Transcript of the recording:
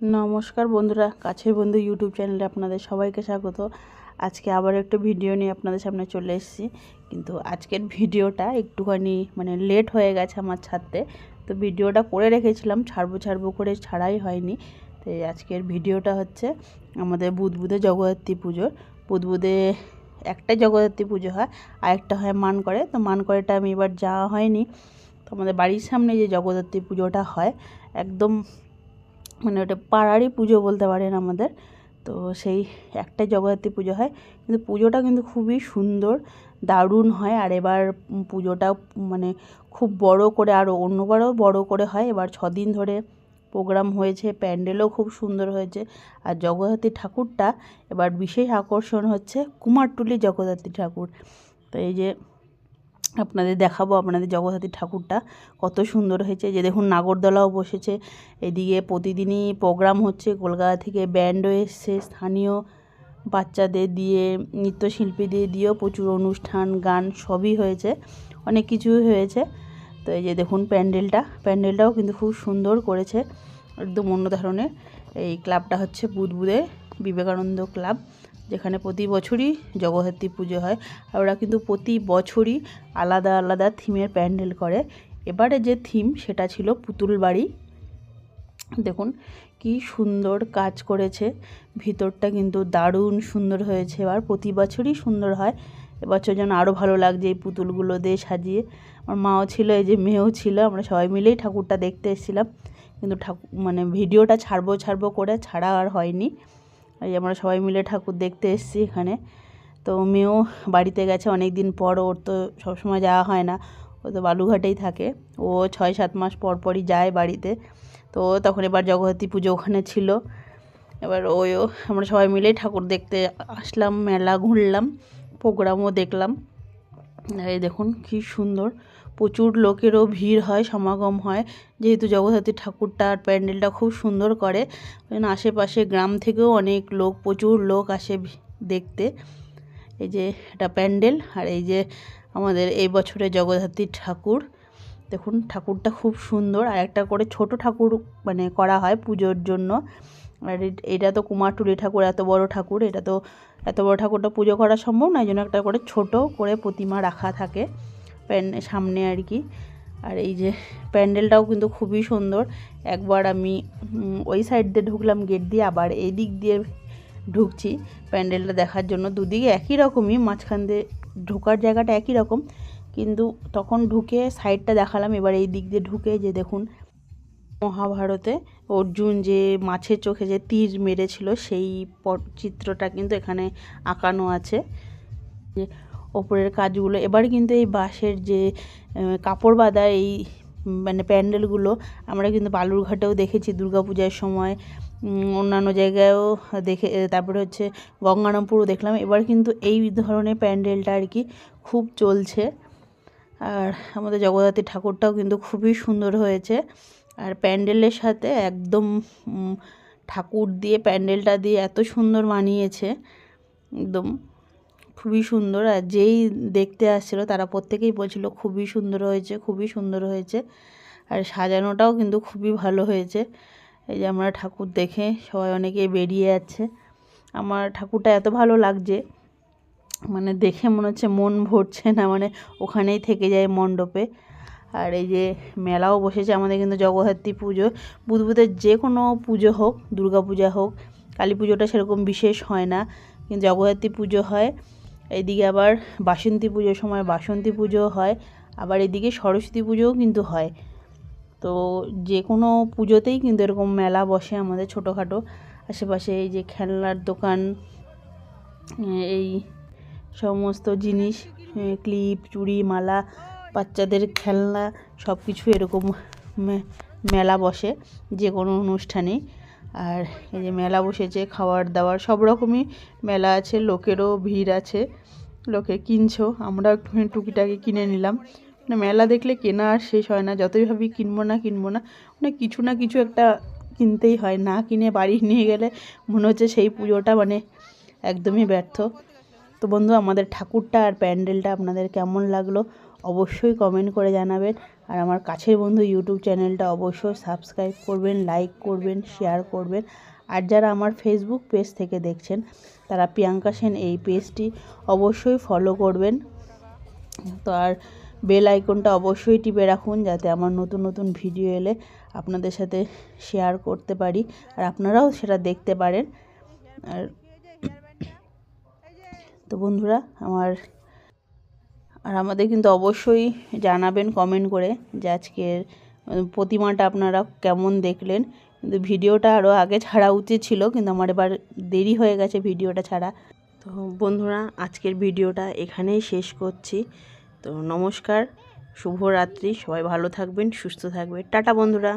নমস্কার বন্ধুরা, কাছের বন্ধু ইউটিউব চ্যানেলে আপনাদের সবাইকে স্বাগত। আজকে আবার একটা ভিডিও নিয়ে আপনাদের সামনে চলে এসেছি। কিন্তু আজকের ভিডিওটা একটুখানি মানে লেট হয়ে গেছে আমার ছাড়তে। তো ভিডিওটা করে রেখেছিলাম, ছাড়বো ছাড়বো করে ছাড়াই হয়নি। তো আজকের ভিডিওটা হচ্ছে আমাদের বুধবুধে জগদ্ধাত্রী পুজোর। বুধবুধে একটা জগদ্ধাত্রী পুজো হয় আর একটা হয় মান করে তো মান করেটা আমি এবার যাওয়া হয়নি। তো আমাদের বাড়ির সামনে যে জগদ্ধাত্রী পুজোটা হয়, একদম মানে ওটা পাড়ারই পুজো বলতে পারেন আমাদের। তো সেই একটাই জগদ্ধাত্রী পুজো হয়। কিন্তু পুজোটা কিন্তু খুবই সুন্দর, দারুণ হয়। আর এবার পুজোটা মানে খুব বড় করে আরও অন্যবারও বড় করে হয়। এবার ছদিন ধরে প্রোগ্রাম হয়েছে, প্যান্ডেলও খুব সুন্দর হয়েছে। আর জগদ্ধাত্রী ঠাকুরটা এবার বিশেষ আকর্ষণ হচ্ছে কুমারটুলি জগদ্ধাত্রী ঠাকুর। তো এই যে আপনাদের দেখাবো আপনাদের জগদ্ধাত্রী ঠাকুরটা কত সুন্দর হয়েছে। যে দেখুন, নাগরদোলাও বসেছে। এদিকে প্রতিদিনই প্রোগ্রাম হচ্ছে। কলকাতা থেকে ব্যান্ডও এসছে, স্থানীয় বাচ্চাদের দিয়ে নৃত্যশিল্পী দিয়ে দিয়েও প্রচুর অনুষ্ঠান, গান সবই হয়েছে। অনেক কিছুই হয়েছে। তো এই যে দেখুন, প্যান্ডেলটা। প্যান্ডেলটাও কিন্তু খুব সুন্দর করেছে। একদম অন্য ধরনের। এই ক্লাবটা হচ্ছে বুধবুধে বিবেকানন্দ ক্লাব। যেখানে প্রতি বছরই জগদ্ধাত্রী পুজো হয় আর ওরা কিন্তু প্রতি বছরই আলাদা আলাদা থিমের প্যান্ডেল করে। এবারে যে থিম সেটা ছিল পুতুল বাড়ি। দেখুন কি সুন্দর কাজ করেছে। ভিতরটা কিন্তু দারুণ সুন্দর হয়েছে এবার প্রতি বছরই সুন্দর হয়। এবছর যেন আরও ভালো লাগছে এই পুতুলগুলো দিয়ে সাজিয়ে। আমার মাও ছিল, এই যে মেয়েও ছিল, আমরা সবাই মিলেই ঠাকুরটা দেখতে এসেছিলাম। কিন্তু ঠাকুর মানে ভিডিওটা ছাড়বো ছাড়বো করে ছাড়া আর হয়নি। আমরা সবাই মিলে ঠাকুর দেখতে এসেছি এখানে। তো মেয়েও বাড়িতে গেছে অনেক দিন পর, ওর তো সবসময় যাওয়া হয় না। ও তো বালুঘাটেই থাকে। ও ছয় সাত মাস পর পরই যায় বাড়িতে। তো তখন এবার জগদ্ধাত্রী পুজো ওখানে ছিল। এবার ওইও আমরা সবাই মিলেই ঠাকুর দেখতে আসলাম, মেলা ঘুরলাম, প্রোগ্রামও দেখলাম। এই দেখুন কী সুন্দর। প্রচুর লোকেরও ভিড় হয়, সমাগম হয়। যেহেতু জগদ্ধাত্রী ঠাকুরটা আর প্যান্ডেলটা খুব সুন্দর করে আশেপাশে গ্রাম থেকেও অনেক লোক, প্রচুর লোক আসে দেখতে। এই যে এটা প্যান্ডেল, আর এই যে আমাদের এই বছরে জগদ্ধাত্রী ঠাকুর। দেখুন, ঠাকুরটা খুব সুন্দর, আর একটা করে ছোট ঠাকুর মানে করা হয় পুজোর জন্য। আর এটা তো কুমারটুলি ঠাকুর, এত বড় ঠাকুর, এটা তো, এত বড় ঠাকুরটা পুজো করা সম্ভব না, এই জন্য একটা করে ছোট করে প্রতিমা রাখা থাকে। প্যান, সামনে আর কি। আর এই যে প্যান্ডেলটাও কিন্তু খুবই সুন্দর। একবার আমি ওই সাইড দিয়ে ঢুকলাম গেট দিয়ে আবার এই দিক দিয়ে ঢুকছি প্যান্ডেলটা দেখার জন্য। দুদিকে একই রকমই, মাঝখান দিয়ে ঢোকার জায়গাটা একই রকম। কিন্তু তখন ঢুকে সাইডটা দেখালাম, এবার এই দিক দিয়ে ঢুকে যে দেখুন, মহাভারতে অর্জুন যে মাছের চোখে যে তীর মেরেছিল, সেই চিত্রটা কিন্তু এখানে আঁকানো আছে। যে ওপরের কাজগুলো। এবার কিন্তু এই বাঁশের যে কাপড় বাঁধা এই মানে প্যান্ডেলগুলো, আমরা কিন্তু বালুরঘাটেও দেখেছি দুর্গাপূজার সময়। অন্যান্য জায়গায়ও দেখে, তারপরে হচ্ছে গঙ্গারামপুরও দেখলাম। এবার কিন্তু এই ধরনের প্যান্ডেলটা আর কি খুব চলছে। আর আমাদের জগদ্ধাত্রী ঠাকুরটাও কিন্তু খুবই সুন্দর হয়েছে। আর প্যান্ডেলের সাথে একদম ঠাকুর দিয়ে, প্যান্ডেলটা দিয়ে এত সুন্দর মানিয়েছে। একদম। খুবই সুন্দর আর যেই দেখতে আসছিল তারা প্রত্যেকেই বলছিল খুবই সুন্দর হয়েছে, খুবই সুন্দর হয়েছে। আর সাজানোটাও কিন্তু খুবই ভালো হয়েছে। এই যে আমরা ঠাকুর দেখে সবাই অনেকেই বেরিয়ে যাচ্ছে। আমার ঠাকুরটা এত ভালো লাগছে মানে দেখে মনে হচ্ছে মন ভরছে না মানে ওখানেই থেকে যায় মণ্ডপে। আর এই যে মেলাও বসেছে, আমাদের কিন্তু জগদ্ধাত্রী পুজো। বুধবুধের যে কোনো পুজো হোক, দুর্গা পূজা হোক, কালী পুজোটা সেরকম বিশেষ হয় না। কিন্তু জগদ্ধাত্রী পুজো হয়। এদিকে আবার বাসন্তী পুজোর সময় বাসন্তী পুজো হয়, আবার এদিকে সরস্বতী পুজোও কিন্তু হয়। তো যে কোনো পুজোতেই কিন্তু এরকম মেলা বসে আমাদের ছোটোখাটো। আশেপাশে এই যে খেলনার দোকান এই সমস্ত জিনিস ক্লিপ, চুড়ি, মালা, বাচ্চাদের খেলনা সব কিছু এরকম মেলা বসে যে কোনো অনুষ্ঠানেই। আর এই যে মেলা বসেছে খাবার দাবার সব রকমই মেলা আছে, লোকেরও ভিড় আছে। লোকে কিনছো আমরা একটুখানি টুকিটাকি কিনে নিলাম। মানে মেলা দেখলে কেনা আর শেষ হয় না, যতই ভাবি কিনবো না কিনবো না মানে কিছু না কিছু একটা কিনতেই হয়। না কিনে বাড়ি নিয়ে গেলে মনে হচ্ছে সেই পুজোটা মানে একদমই ব্যর্থ। তো বন্ধু, আমাদের ঠাকুরটা আর প্যান্ডেলটা আপনাদের কেমন লাগল অবশ্যই কমেন্ট করে জানাবেন। আর আমার কাছের বন্ধু ইউটিউব চ্যানেলটা অবশ্যই সাবস্ক্রাইব করবেন লাইক করবেন শেয়ার করবেন। আর যারা আমার ফেসবুক পেজ থেকে দেখছেন, তারা প্রিয়াঙ্কা সেন এই পেজটি অবশ্যই ফলো করবেন। তো আর বেল আইকনটা অবশ্যই টিপে রাখুন যাতে আমার নতুন নতুন ভিডিও এলে আপনাদের সাথে শেয়ার করতে পারি আর আপনারাও সেটা দেখতে পারেন। আর তো বন্ধুরা, আমার আর আমাদের কিন্তু অবশ্যই জানাবেন কমেন্ট করে যে আজকের প্রতিমাটা আপনারা কেমন দেখলেন। কিন্তু ভিডিওটা আরও আগে ছাড়া উচিত ছিল, কিন্তু আমার এবার দেরি হয়ে গেছে ভিডিওটা ছাড়া। তো বন্ধুরা, আজকের ভিডিওটা এখানেই শেষ করছি। তো নমস্কার, শুভরাত্রি, সবাই ভালো থাকবেন, সুস্থ থাকবেন। টাটা বন্ধুরা।